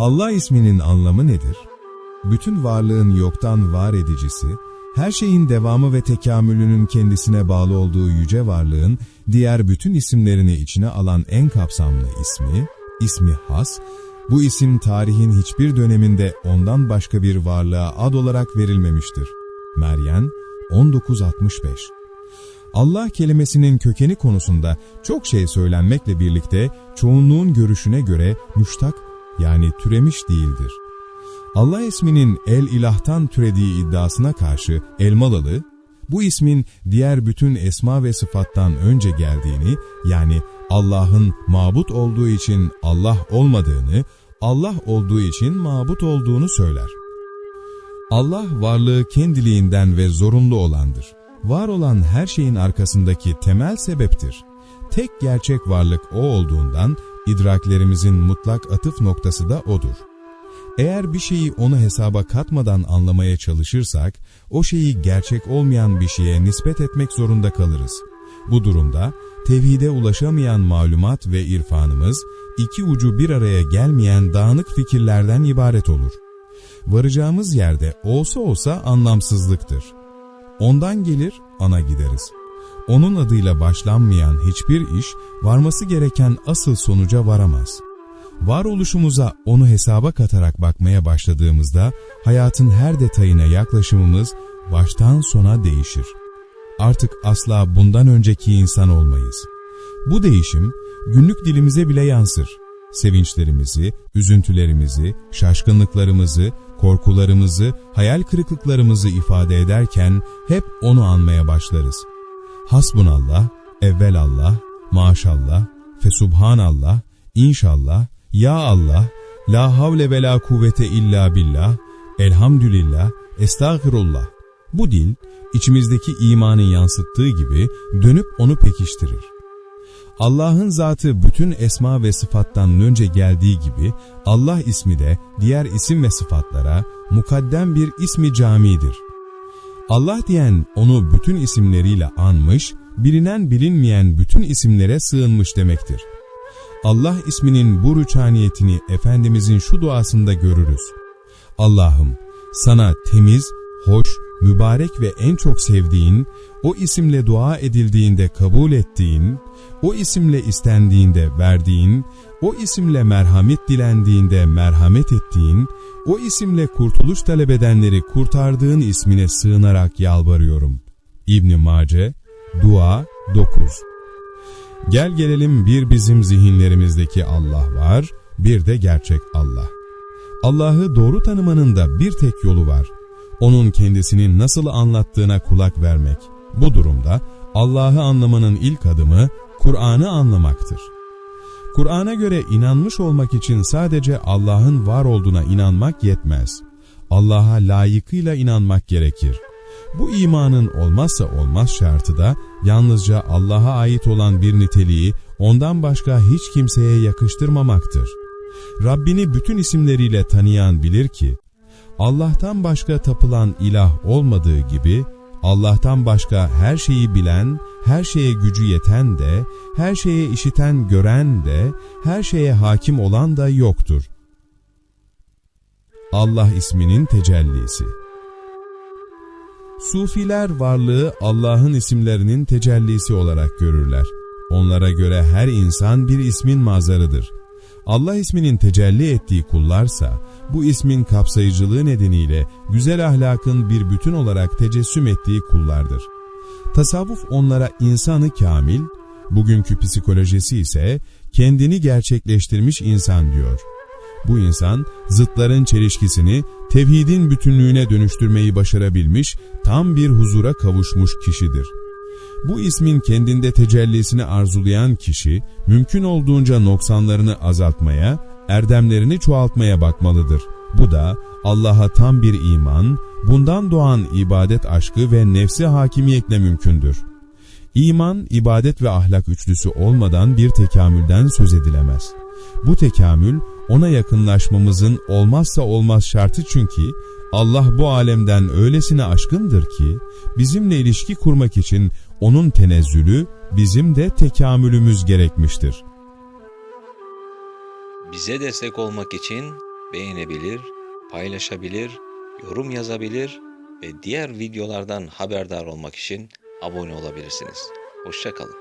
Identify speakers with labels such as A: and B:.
A: Allah isminin anlamı nedir? Bütün varlığın yoktan var edicisi, her şeyin devamı ve tekamülünün kendisine bağlı olduğu yüce varlığın diğer bütün isimlerini içine alan en kapsamlı ismi, ismi has, bu isim tarihin hiçbir döneminde ondan başka bir varlığa ad olarak verilmemiştir. Meryem 1965 Allah kelimesinin kökeni konusunda çok şey söylenmekle birlikte çoğunluğun görüşüne göre müştak yani türemiş değildir. Allah isminin el ilahtan türediği iddiasına karşı Elmalılı, bu ismin diğer bütün esma ve sıfattan önce geldiğini yani Allah'ın mabut olduğu için Allah olmadığını, Allah olduğu için mabut olduğunu söyler. Allah varlığı kendiliğinden ve zorunlu olandır. Var olan her şeyin arkasındaki temel sebeptir. Tek gerçek varlık O olduğundan idraklerimizin mutlak atıf noktası da O'dur. Eğer bir şeyi onu hesaba katmadan anlamaya çalışırsak, o şeyi gerçek olmayan bir şeye nispet etmek zorunda kalırız. Bu durumda, tevhide ulaşamayan malumat ve irfanımız, iki ucu bir araya gelmeyen dağınık fikirlerden ibaret olur. Varacağımız yerde olsa olsa anlamsızlıktır. Ondan gelir, ana gideriz. Onun adıyla başlanmayan hiçbir iş, varması gereken asıl sonuca varamaz. Varoluşumuza onu hesaba katarak bakmaya başladığımızda, hayatın her detayına yaklaşımımız baştan sona değişir. Artık asla bundan önceki insan olmayız. Bu değişim, günlük dilimize bile yansır. Sevinçlerimizi, üzüntülerimizi, şaşkınlıklarımızı, korkularımızı, hayal kırıklıklarımızı ifade ederken hep onu anmaya başlarız. Hasbunallah, evvelallah, maşallah, fesubhanallah, inşallah, ya Allah, la havle ve la kuvvete illa billah, elhamdülillah, estağfirullah. Bu dil, içimizdeki imanı yansıttığı gibi dönüp onu pekiştirir. Allah'ın zatı bütün esma ve sıfattan önce geldiği gibi Allah ismi de diğer isim ve sıfatlara mukaddem bir ismi camidir. Allah diyen onu bütün isimleriyle anmış, bilinen bilinmeyen bütün isimlere sığınmış demektir. Allah isminin bu rüçhaniyetini Efendimizin şu duasında görürüz. Allah'ım sana temiz, hoş, mübarek ve en çok sevdiğin, o isimle dua edildiğinde kabul ettiğin, o isimle istendiğinde verdiğin, o isimle merhamet dilendiğinde merhamet ettiğin, o isimle kurtuluş talep edenleri kurtardığın ismine sığınarak yalvarıyorum. İbn Mace, Dua 9 Gel gelelim bir bizim zihinlerimizdeki Allah var, bir de gerçek Allah. Allah'ı doğru tanımanın da bir tek yolu var. Onun kendisini nasıl anlattığına kulak vermek. Bu durumda Allah'ı anlamanın ilk adımı Kur'an'ı anlamaktır. Kur'an'a göre inanmış olmak için sadece Allah'ın var olduğuna inanmak yetmez. Allah'a layıkıyla inanmak gerekir. Bu imanın olmazsa olmaz şartı da yalnızca Allah'a ait olan bir niteliği ondan başka hiç kimseye yakıştırmamaktır. Rabbini bütün isimleriyle tanıyan bilir ki, Allah'tan başka tapılan ilah olmadığı gibi, Allah'tan başka her şeyi bilen, her şeye gücü yeten de, her şeye işiten gören de, her şeye hakim olan da yoktur. Allah isminin tecellisi Sufiler varlığı Allah'ın isimlerinin tecellisi olarak görürler. Onlara göre her insan bir ismin mazarıdır. Allah isminin tecelli ettiği kullarsa, bu ismin kapsayıcılığı nedeniyle güzel ahlakın bir bütün olarak tecessüm ettiği kullardır. Tasavvuf onlara insanı kamil, bugünkü psikolojisi ise kendini gerçekleştirmiş insan diyor. Bu insan zıtların çelişkisini tevhidin bütünlüğüne dönüştürmeyi başarabilmiş, tam bir huzura kavuşmuş kişidir. Bu ismin kendinde tecellisini arzulayan kişi, mümkün olduğunca noksanlarını azaltmaya, erdemlerini çoğaltmaya bakmalıdır. Bu da Allah'a tam bir iman, bundan doğan ibadet aşkı ve nefsi hakimiyetle mümkündür. İman, ibadet ve ahlak üçlüsü olmadan bir tekamülden söz edilemez. Bu tekamül, ona yakınlaşmamızın olmazsa olmaz şartı çünkü Allah bu alemden öylesine aşkındır ki, bizimle ilişki kurmak için onun tenezzülü, bizim de tekamülümüz gerekmiştir.
B: Bize destek olmak için beğenebilir, paylaşabilir, yorum yazabilir ve diğer videolardan haberdar olmak için abone olabilirsiniz. Hoşçakalın.